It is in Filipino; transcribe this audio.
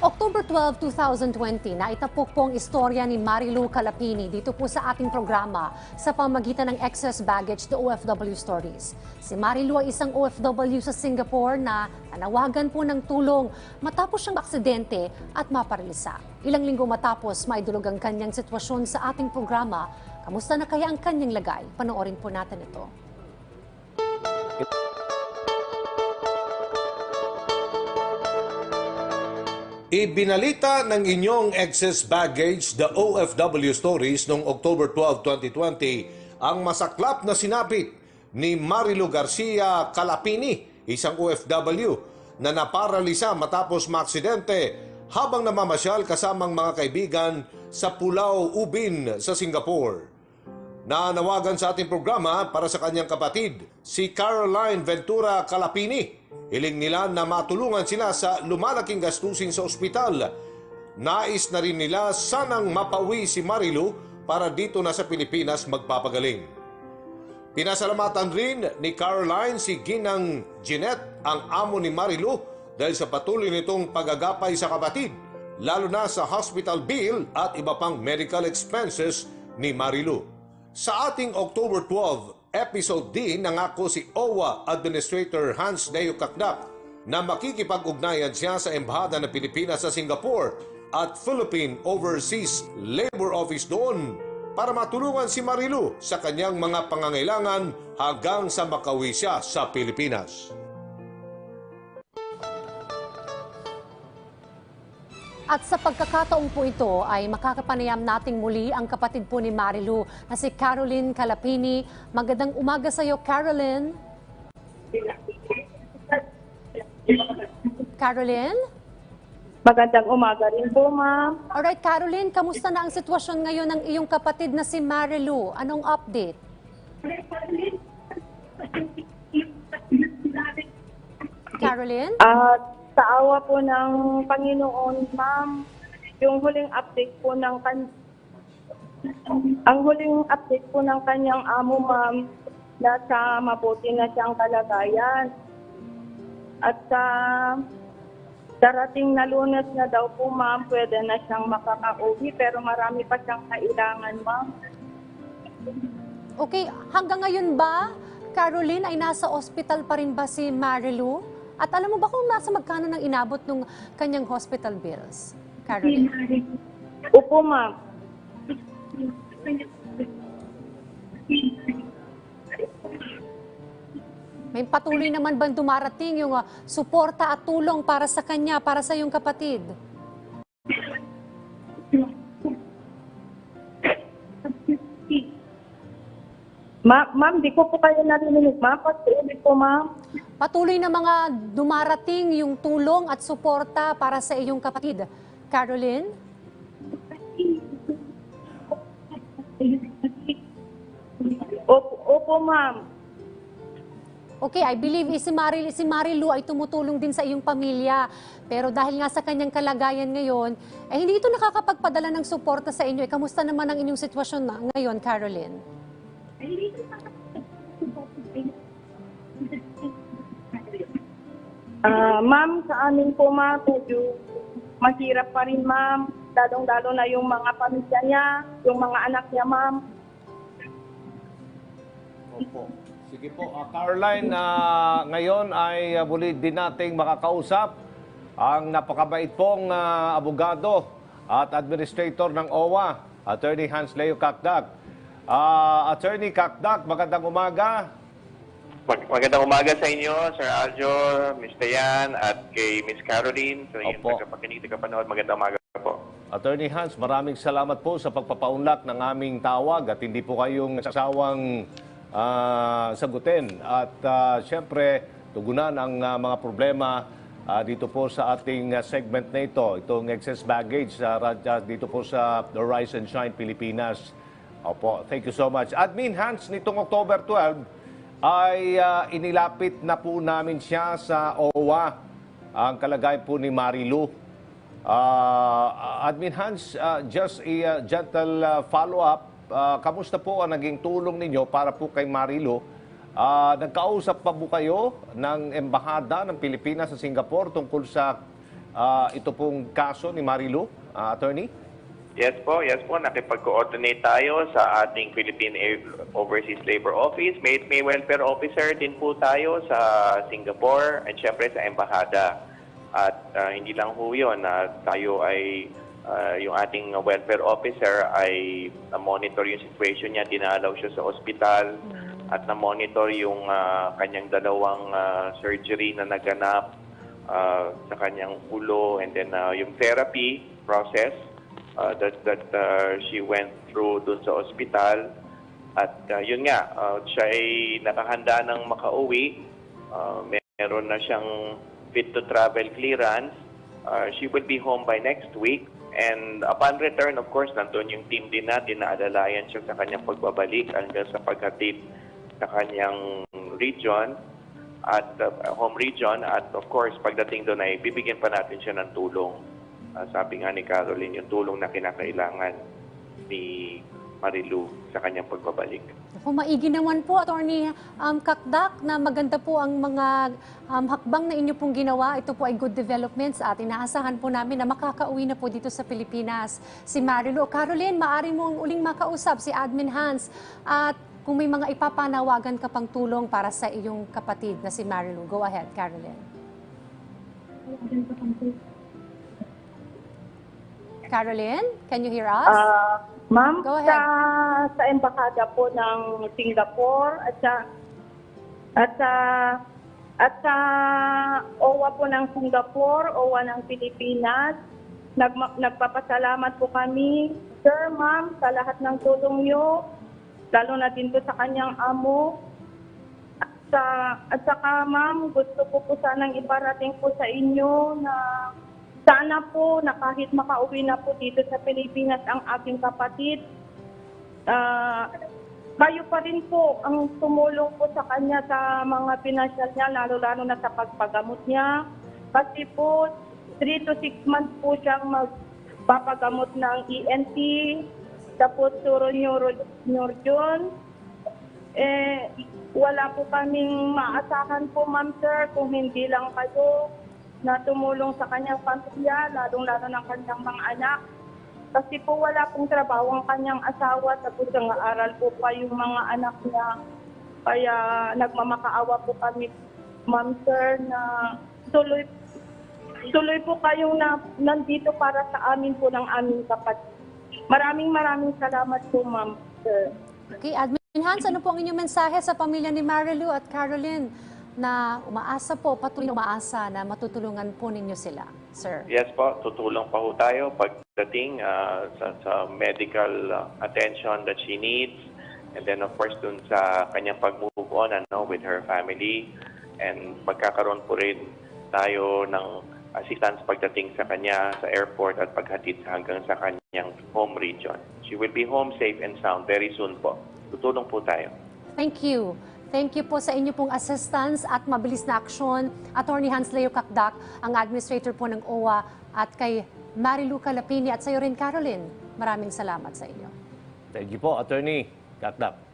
October 12, 2020, naitapok po ang istorya ni Marilu Calapini dito po sa ating programa sa pamagitan ng Excess Baggage, the OFW Stories. Si Marilu ay isang OFW sa Singapore na nanawagan po ng tulong matapos siyang aksidente at maparilisa. Ilang linggo matapos maidulog ang kanyang sitwasyon sa ating programa. Kamusta na kaya ang kanyang lagay? Panoorin po natin ito. Ibinalita ng inyong excess baggage, the OFW stories noong October 12, 2020, ang masaklap na sinapit ni Marilu Garcia Calapini, isang OFW, na naparalisa matapos maaksidente habang namamasyal kasamang mga kaibigan sa Pulau Ubin sa Singapore. Nanawagan sa ating programa para sa kanyang kapatid, si Caroline Ventura Calapini. Hiling nila na matulungan sila sa lumalaking gastusin sa ospital. Nais na rin nila sanang mapawi si Marilu para dito na sa Pilipinas magpapagaling. Pinasalamatan rin ni Caroline si Ginang Jeanette, ang amo ni Marilu, dahil sa patuloy nitong pagagapay sa kapatid, lalo na sa hospital bill at iba pang medical expenses ni Marilu. Sa ating October 12 episode din nangako si OWA Administrator Hans Leo Kakdak na makikipag-ugnayan siya sa Embahada ng Pilipinas sa Singapore at Philippine Overseas Labor Office doon para matulungan si Marilu sa kanyang mga pangangailangan hanggang sa makawi siya sa Pilipinas. At sa pagkakataong po ito ay makakapanayam nating muli ang kapatid po ni Marilu na si Caroline Calapini. Magandang umaga sa iyo, Caroline. Caroline? Magandang umaga rin po, ma'am. Alright, Caroline, kamusta na ang sitwasyon ngayon ng iyong kapatid na si Marilu? Anong update? Caroline? At sa awa po ng Panginoon, ma'am, yung huling update po ng kan ang huling update po ng kanyang amo, ma'am, nasa mabuti na siyang kalagayan. At sa darating na lunes na daw po, ma'am, pwede na siyang makakauwi, pero marami pa siyang kailangan, ma'am. Okay, hanggang ngayon ba, Caroline, ay nasa ospital pa rin ba si Marilu? At alam mo ba kung nasa magkano nang inabot ng kanyang hospital bills? Caroline? Opo, ma'am. May patuloy naman ba dumarating yung ah, suporta at tulong para sa kanya, para sa iyong kapatid? Ma ma'am, di ko po kayo narinig, ma'am. Pag-ulit po, ma'am. Patuloy na mga dumarating yung tulong at suporta para sa iyong kapatid. Caroline? Opo, opo ma'am. Okay, I believe si, Maril, si Marilu ay tumutulong din sa iyong pamilya. Pero dahil nga sa kanyang kalagayan ngayon, eh hindi ito nakakapagpadala ng suporta sa inyo. Eh, kamusta naman ang inyong sitwasyon na, ngayon, Caroline? Ah, ma'am, sa amin po ma'am, medyo mahirap pa rin ma'am. Lalong-lalo na yung mga pamilya niya, yung mga anak niya ma'am. Opo. Sige po, Ah, Caroline, ah, ngayon ay ah, muli din nating makakausap ang napakabait pong ah, abogado at administrator ng OWA, Attorney Hans Leo Kakdak. Ah, Attorney Kakdak, magandang umaga. Mag- Magandang umaga sa inyo, Sir Aljo, Miss Dayan, at kay Miss Caroline. So, yung Opo. tagapakinig, tagapanood, magandang umaga po. Attorney Hans, maraming salamat po sa pagpapaunlak ng aming tawag at hindi po kayong sasawang ah, sagutin. At ah, siyempre, tugunan ang ah, mga problema ah, dito po sa ating ah, segment na ito, itong excess baggage sa radya dito po sa The Rise and Shine Pilipinas. Opo, thank you so much. Admin Hans, nitong October 12, ay ah, inilapit na po namin siya sa OWA ang kalagayan po ni Marilu. Uh, Admin Hans, uh, just a uh, gentle uh, follow-up. Uh, kamusta po ang naging tulong ninyo para po kay Marilo? Uh, nagkausap pa po kayo ng Embahada ng Pilipinas sa Singapore tungkol sa ah, ito pong kaso ni Marilu, ah, attorney? Yes po, yes po. Nakipag-coordinate tayo sa ating Philippine Overseas Labor Office. May, may welfare officer din po tayo sa Singapore at syempre sa Embahada. At ah, hindi lang po yun, na tayo ay ah, yung ating welfare officer ay na-monitor yung situation niya, dinalaw siya sa ospital at na-monitor yung ah, kanyang dalawang ah, surgery na naganap uh, sa kanyang ulo and then uh, yung therapy process uh, that that uh, she went through dun sa ospital. At uh, yun nga uh, siya ay nakahanda ng makauwi. Uh, meron na siyang fit to travel clearance. Uh, she will be home by next week. And upon return of course nandun yung team din natin na alalayan siya sa kanyang pagbabalik hanggang sa paghatid sa kanyang region at uh, home region. At of course pagdating doon ay bibigyan pa natin siya ng tulong. Uh, sabi nga ni Caroline, yung tulong na kinakailangan ni Marilu sa kanyang pagbabalik. Kung maigi naman po, Attorney um, Kakdak, na maganda po ang mga um, hakbang na inyo pong ginawa. Ito po ay good developments at inaasahan po namin na makakauwi na po dito sa Pilipinas si Marilu. Caroline, maaari mong uling makausap si Admin Hans at kung may mga ipapanawagan ka pang tulong para sa iyong kapatid na si Marilu. Go ahead, Caroline. Caroline, can you hear us? Ah, ma'am, Go ahead. sa sa embahada po ng Singapore at sa at sa at sa OWA po ng Singapore, OWA ng Pilipinas, nagma- nagpapasalamat po kami, sir, ma'am, sa lahat ng tulong niyo, lalo na din po sa kanyang amo. At, sa, at saka, ma'am, gusto ko po sanang iparating po sa inyo na sana po na kahit makauwi na po dito sa Pilipinas ang aking kapatid, ah, kayo pa rin po ang tumulong po sa kanya sa mga pinansyal niya, lalo-lalo na sa pagpagamot niya. Kasi po, 3 to 6 months po siyang magpapagamot ng ENT, tapos suro neuro, neurojon. Eh, wala po kaming maasahan po, ma'am sir, kung hindi lang kayo na tumulong sa kanyang pamilya, lalong-lalo ng kanyang mga anak. Kasi po wala pong trabaho ang kanyang asawa, tapos ang aral po pa yung mga anak niya. Kaya nagmamakaawa po kami, ma'am sir, na tuloy tuloy po kayong na, nandito para sa amin po ng aming kapatid. Maraming maraming salamat po, ma'am sir. Okay, Admin Hans, ano po ang inyong mensahe sa pamilya ni Marilu at Caroline na umaasa po, patuloy na umaasa na matutulungan po ninyo sila, sir? Yes po, tutulong pa ho tayo pagdating ah, sa, sa medical ah, attention that she needs. And then of course dun sa kanyang pag-move on ano, with her family. And magkakaroon po rin tayo ng assistance pagdating sa kanya sa airport at paghatid hanggang sa kanyang home region. She will be home safe and sound very soon po. Tutulong po tayo. Thank you. Thank you po sa inyo pong assistance at mabilis na aksyon. Attorney Hans Leo Kakdak, ang administrator po ng OWA at kay Marilu Calapini at sa iyo rin, Caroline. Maraming salamat sa inyo. Thank you po, attorney. Katdap.